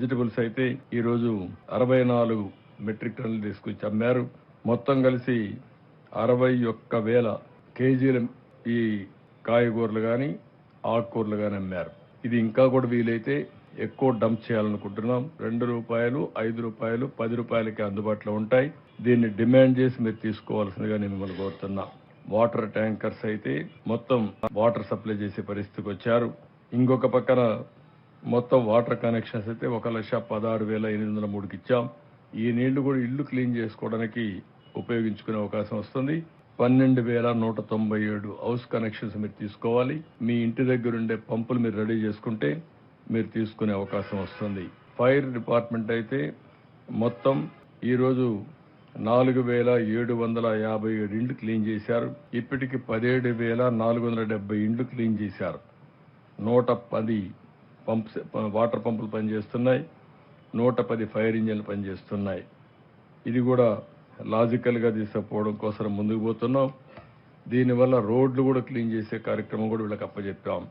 Vegetables అయితే ఈరోజు అరవై నాలుగు మెట్రిక్ టన్నులు తీసుకొచ్చి అమ్మారు. మొత్తం కలిసి అరవై ఒక్క వేల కేజీల ఈ కాయగూరలు కానీ ఆకుకూరలు కానీ అమ్మారు. ఇది ఇంకా కూడా వీలైతే ఎక్కువ డంప్ చేయాలనుకుంటున్నాం. రెండు రూపాయలు ఐదు రూపాయలు పది రూపాయలకి అందుబాటులో ఉంటాయి. దీన్ని డిమాండ్ చేసి మీరు తీసుకోవాల్సిందిగా నేను మిమ్మల్ని కోరుతున్నా. వాటర్ ట్యాంకర్స్ అయితే మొత్తం వాటర్ సప్లై చేసే పరిస్థితికి వచ్చారు. ఇంకొక పక్కన మొత్తం వాటర్ కనెక్షన్స్ అయితే ఒక లక్ష పదహారు వేల ఎనిమిది వందల మూడుకి ఇచ్చాం. ఈ నీళ్ళు కూడా ఇల్లు క్లీన్ చేసుకోవడానికి ఉపయోగించుకునే అవకాశం వస్తుంది. పన్నెండు వేల నూట తొంభై ఏడు హౌస్ కనెక్షన్స్ మీరు తీసుకోవాలి. మీ ఇంటి దగ్గర ఉండే పంపులు మీరు రెడీ చేసుకుంటే మీరు తీసుకునే అవకాశం వస్తుంది. ఫైర్ డిపార్ట్మెంట్ అయితే మొత్తం ఈరోజు నాలుగు వేల ఏడు వందల యాభై ఏడు ఇండ్లు క్లీన్ చేశారు. ఇప్పటికి పదిహేడు వేల నాలుగు వందల డెబ్బై ఇండ్లు క్లీన్ చేశారు. నూట పది పంప్స్ వాటర్ పంపులు పనిచేస్తున్నాయి. నూట పది ఫైర్ ఇంజన్లు పనిచేస్తున్నాయి. ఇది కూడా లాజికల్గా తీసుకుపోవడం కోసం ముందుకు పోతున్నాం. దీనివల్ల రోడ్లు కూడా క్లీన్ చేసే కార్యక్రమం కూడా వీళ్ళకి అప్పచెప్పాం